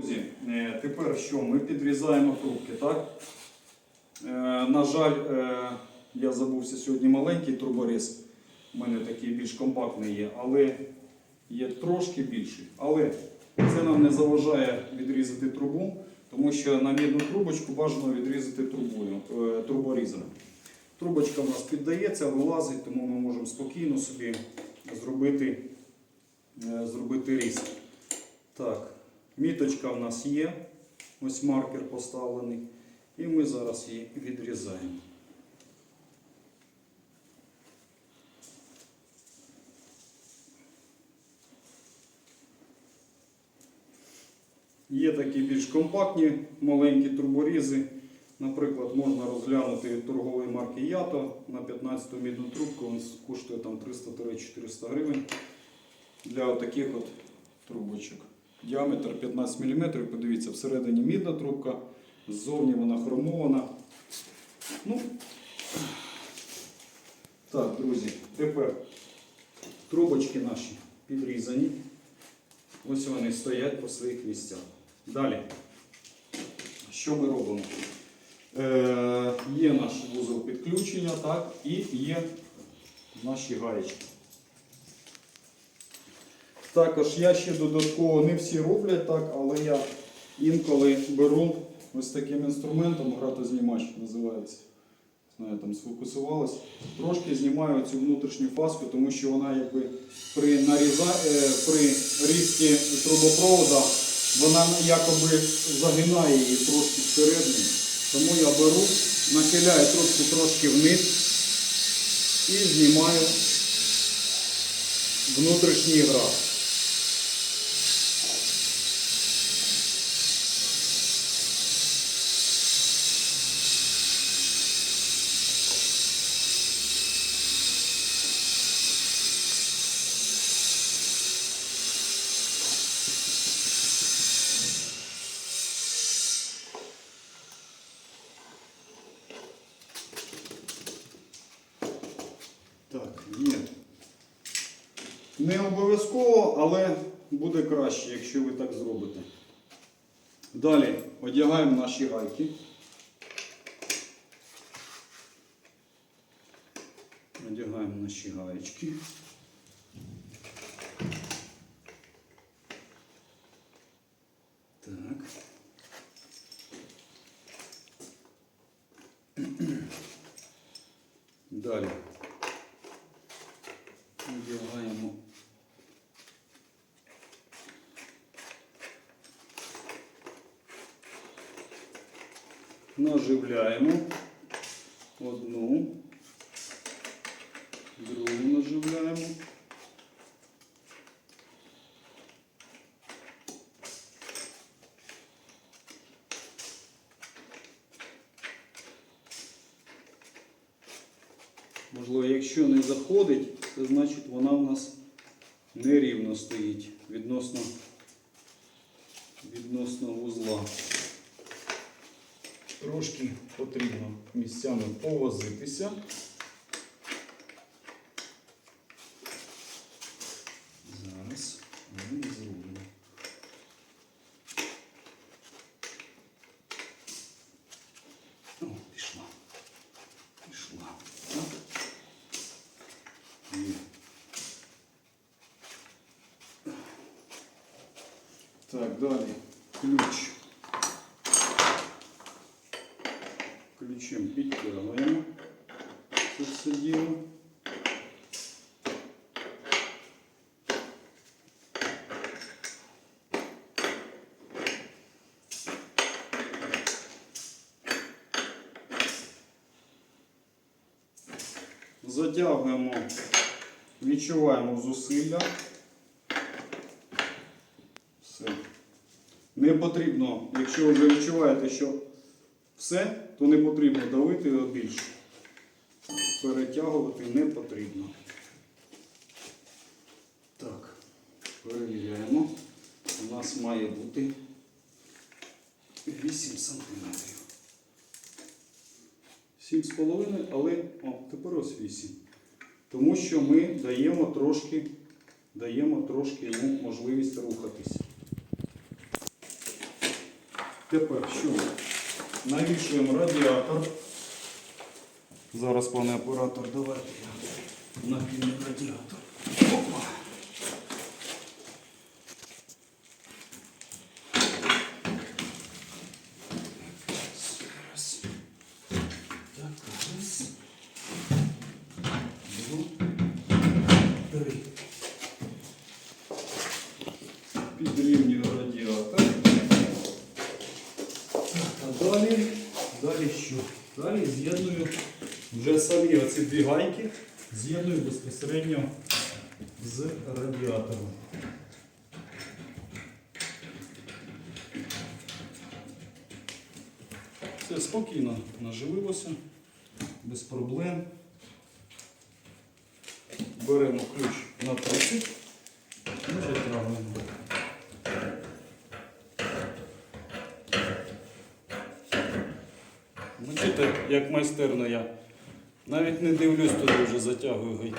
Друзі, е, тепер що? Ми підрізаємо трубки, так? Е, На жаль, е, я забувся сьогодні маленький труборіз. У мене такий більш компактний є, але є трошки більший. Але це нам не заважає відрізати трубу, тому що на мідну трубочку бажано відрізати трубою, труборізом. Трубочка в нас піддається, вилазить, тому ми можемо спокійно собі зробити, зробити різ. Так, міточка в нас є. Ось маркер поставлений. І ми зараз її відрізаємо. Є такі більш компактні маленькі турборізи. Наприклад, можна розглянути торгової марки Ято на 15-ту мідну трубку. Він коштує там 300-400 гривень для таких от трубочок. Діаметр 15 мм. Подивіться, всередині мідна трубка, ззовні вона хромована. Ну, так, друзі, тепер трубочки наші підрізані. Ось вони стоять по своїх місцях. Далі, що ми робимо? Е, є наш вузол підключення, так, і є наші гаєчки. Також я ще додатково не всі роблять так, але я інколи беру ось таким інструментом, гратознімач називається. Знаю, там сфокусувалась. Трошки знімаю цю внутрішню фаску, тому що вона якби при, наріза... е, при різці трубопровода вона якоби загинає її трошки всередині. Тому я беру, нахиляю трубку трошки вниз і знімаю внутрішній град. Так, є. Не обов'язково, але буде краще, якщо ви так зробите. Далі одягаємо наші гайки. Одягаємо наші гаєчки. Так. Далі. Одягаємо. Наживляємо одну, другу наживляємо. Можливо, якщо не заходить, це значить вона в нас нерівно стоїть відносно, відносно вузла. Трошки потрібно місцями повозитися. Зараз ми зробимо. О, пішла. Пішла. Так. Є. Так, далі. Ключ. Ключем підтягуємо це все. Затягуємо, відчуваємо зусилля. Все. Не потрібно, якщо ви відчуваєте, що все, то не потрібно давити більше. Перетягувати не потрібно. Так, перевіряємо. У нас має бути 8 сантиметрів. 7,5, але о, тепер ось 8. Тому що ми даємо трошки, даємо трошки йому можливість рухатись. Тепер що? Навішуємо радіатор. Зараз, пане оператор, давайте я накину радіатор. Опа. Раз. Так, раз. Два. Три. Підрівнюю радіатор. Так, а далі, далі що? Далі з'єдную вже самі оці дві гайки, з'єдную безпосередньо з радіатором. Все спокійно наживилося, без проблем. Беремо ключ на 30 і затягуємо. Бачите, як майстерно я навіть не дивлюсь туди, вже затягую гайки.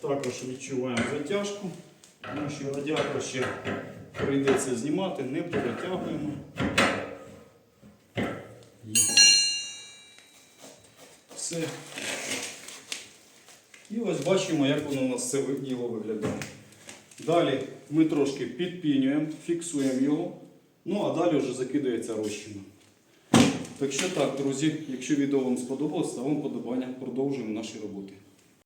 Також відчуваємо затяжку, тому що радіатор ще прийдеться знімати, не перетягуємо. Все. І ось бачимо, як воно у нас це діло виглядає. Далі ми трошки підпінюємо, фіксуємо його, ну а далі вже закидається розчина. Так що так, друзі, якщо відео вам сподобалось, ставимо подобання, продовжуємо наші роботи.